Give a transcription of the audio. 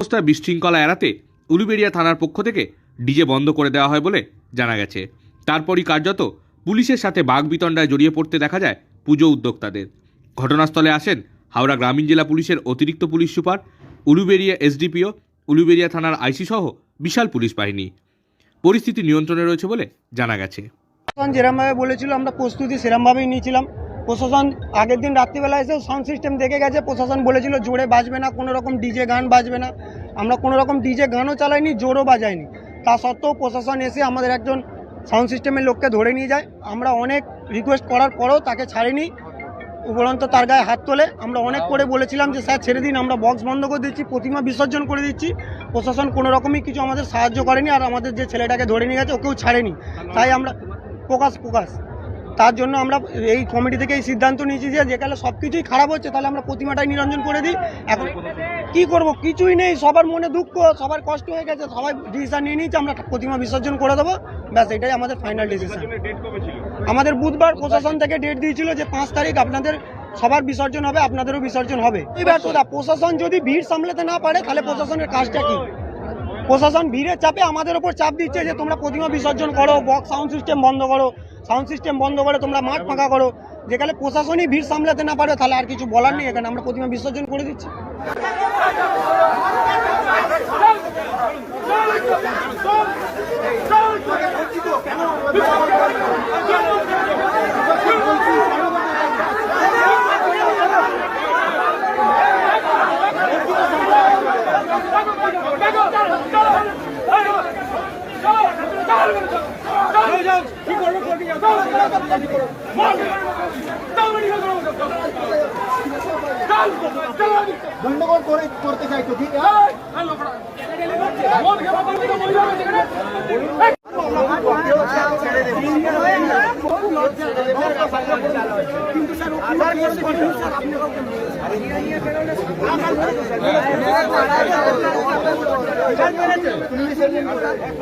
অবস্থায় বিশৃঙ্খলা এড়াতে উলুবেড়িয়া থানার পক্ষ থেকে ডিজে বন্ধ করে দেওয়া হয় বলে জানা গেছে। তারপরই কার্যত পুলিশের সাথে বাঘ বিতণ্ডায় জড়িয়ে পড়তে দেখা যায় পুজো উদ্যোক্তাদের। ঘটনাস্থলে আসেন হাওড়া গ্রামীণ জেলা পুলিশের অতিরিক্ত police super, Uluberia SDPO, Uluberia থানার আইসি সহ বিশাল পুলিশ বাহিনী। পরিস্থিতি নিয়ন্ত্রণে রয়েছে বলে জানা গেছে। যেরমভাবে বলেছিল, আমরা প্রস্তুতি সেরমভাবেই নিয়েছিলাম। প্রশাসন আগের দিন রাত্রিবেলা এসে সাউন্ড সিস্টেম দেখে গেছে। প্রশাসন বলেছিল জোরে বাজবে না, কোনো রকম ডিজে গান বাজবে না। আমরা কোনো রকম ডিজে গানও চালাইনি, জোরও বাজাইনি। তা সত্ত্বেও প্রশাসন এসে আমাদের একজন সাউন্ড সিস্টেমের লোককে ধরে নিয়ে যায়। আমরা অনেক রিকোয়েস্ট করার পরেও তাকে ছাড়িনি। উপরন্ত তার গায়ে হাত তোলে। আমরা অনেক করে বলেছিলাম যে, স্যার, ছেড়ে দিন, আমরা বক্স বন্ধ করে দিচ্ছি, প্রতিমা বিসর্জন করে দিচ্ছি। প্রশাসন কোনো রকমই কিছু আমাদের সাহায্য করেনি, আর আমাদের যে ছেলেটাকে ধরে নিয়ে গেছে, ওকেও ছাড়েনি। তাই আমরা প্রকাশ প্রকাশ। তার জন্য আমরা এই কমিটি থেকে এই সিদ্ধান্ত নিয়েছি যে যেখানে সব কিছুই খারাপ হচ্ছে তাহলে আমরা প্রতিমাটাই নিরঞ্জন করে দিই। এখন কি করব? কিছুই নেই সবার মনে দুঃখ সবার কষ্ট হয়ে গেছে সবাই ডিসিশন নিয়ে নিয়েছে আমরা প্রতিমা বিসর্জন করে দেবো। ব্যাস এটাই আমাদের ফাইনাল ডিসিশন আমাদের বুধবার প্রশাসন থেকে ডেট দিয়েছিল যে পাঁচ তারিখ আপনাদের সবার বিসর্জন হবে আপনাদেরও বিসর্জন হবে। এই ব্যর্থতা প্রশাসন যদি ভিড় সামলাতে না পারে তাহলে প্রশাসনের কাজটা কি? প্রশাসন ভিড়ের চাপে আমাদের ওপর চাপ দিচ্ছে যে তোমরা প্রতিমা বিসর্জন করো বক্স সাউন্ড সিস্টেম বন্ধ করো সাউন্ড সিস্টেম বন্ধ করে তোমরা মাঠ ফাঁকা করো যেখানে প্রশাসনই ভিড় সামলাতে না পারে তাহলে আর কিছু বলার নেই এখানে আমরা প্রতিমা বিসর্জন করে দিচ্ছি গন্ডগোল করে করতে চাইতো ঠিক আছে